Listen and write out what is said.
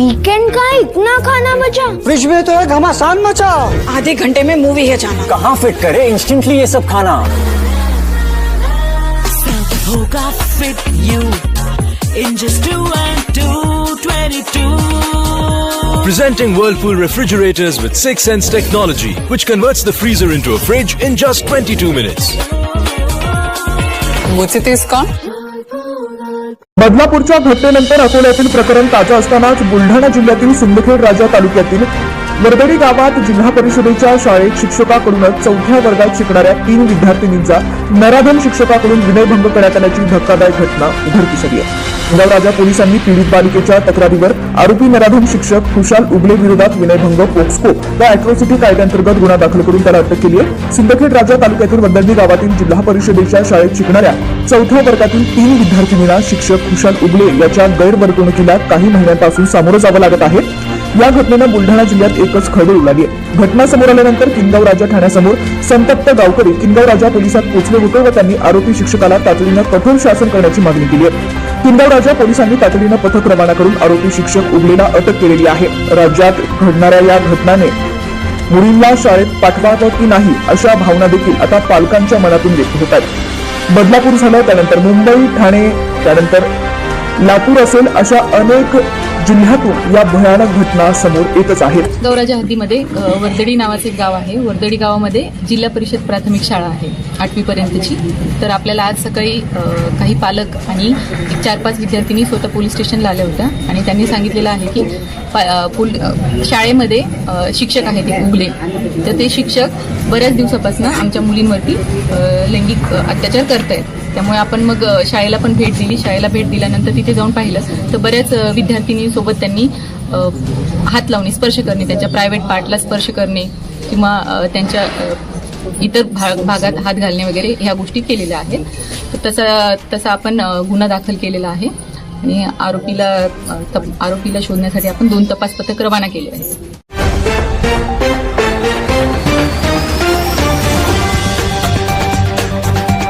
इतना खाना बचा फ्रिज में तो है घमासान मचा आधे घंटे में मूवी है जाना कहाँ फिट करे इंस्टेंटली ये सब खाना होगा fit you in just two and two, 22. Presenting Whirlpool refrigerators with 6 Sense technology, which converts the freezer into a fridge in just 22 minutes. मुझे तो इसका बदलापूरच्या घटनेनंतर अकोल्यातील प्रकरण ताजं असतानाच बुलढाणा जिल्ह्यातील सिंदखेड राजा तालुक्यातील वरदडी गावात जिल्हा परिषदेच्या शाळेत शिक्षकाकडूनच चौथ्या वर्गात शिकणाऱ्या तीन विद्यार्थिनींचा नराधम शिक्षकाकडून विनयभंग करण्यात आल्याची धक्कादायक घटना उघडकीस आली आहे. राजा पोलिसांनी पीडित बालिकेच्या तक्रारीवर आरोपी नराधम शिक्षक खुशाल उगले विरोधात विनयभंग पोक्सको व अॅट्रॉसिटी कायद्यांतर्गत गुन्हा दाखल करून त्याला अटक केली आहे. सिंदखेड राजा तालुक्यातील वरदडी गावातील जिल्हा परिषदेच्या शाळेत शिकणाऱ्या चौथ्या वर्गातील तीन विद्यार्थिनींना शिक्षक खुशाल उगले याच्या गैरवर्तणुकीला काही महिन्यांपासून सामोरं जावं लागत आहे. या घटनेनं बुलढाणा जिल्ह्यात एकच खळबळ उडाली आहे. घटना समोर आल्यानंतर किनगाव राजा ठाण्यासमोर संतप्त गावकरी किनगाव राजा पोलिसात पोहोचले होते व त्यांनी आरोपी शिक्षकाला तातडीनं कठोर शासन करण्याची मागणी केली आहे. किनगाव राजा पोलिसांनी तातडीनं पथक रवाना करून आरोपी शिक्षक उगलेला अटक केलेली आहे. राज्यात घडणाऱ्या या घटनाने मुलींना शाळेत पाठवावं की नाही अशा भावना देखील आता पालकांच्या मनातून व्यक्त होत आहेत. बदलापूर झालं त्यानंतर मुंबई ठाणे त्यानंतर लातूर असेल अशा अनेक जिल्ह्यातून या भयानक घटना समोर येतच आहेत. गौराच्या हद्दीमध्ये वर्दडी नावाचं एक गाव आहे. वर्दडी गावामध्ये जिल्हा परिषद प्राथमिक शाळा आहे आठवीपर्यंतची तर आपल्याला आज सकाळी काही पालक आणि चार पाच विद्यार्थिनी स्वतः पोलीस स्टेशनला आल्या होत्या. आणि त्यांनी सांगितलेलं आहे की पा- पोल- शाळेमध्ये शिक्षक आहेत एक उगले. तर ते शिक्षक बऱ्याच दिवसापासून आमच्या मुलींवरती लैंगिक अत्याचार करत आहेत त्यामुळे आपण मग शाळेला पण भेट दिली. शाळेला भेट दिल्यानंतर तिथे जाऊन पाहिलं. तर बऱ्याच विद्यार्थिनींसोबत त्यांनी हात लावणे स्पर्श करणे त्यांच्या प्रायव्हेट पार्टला स्पर्श करणे किंवा त्यांच्या इतर भाग भागात हात घालणे वगैरे ह्या गोष्टी केलेल्या आहेत. तर तसा तसा आपण गुन्हा दाखल केलेला आहे. आणि आरोपीला तप- आरोपीला शोधण्यासाठी आपण दोन तपास पथक रवाना केले आहेत.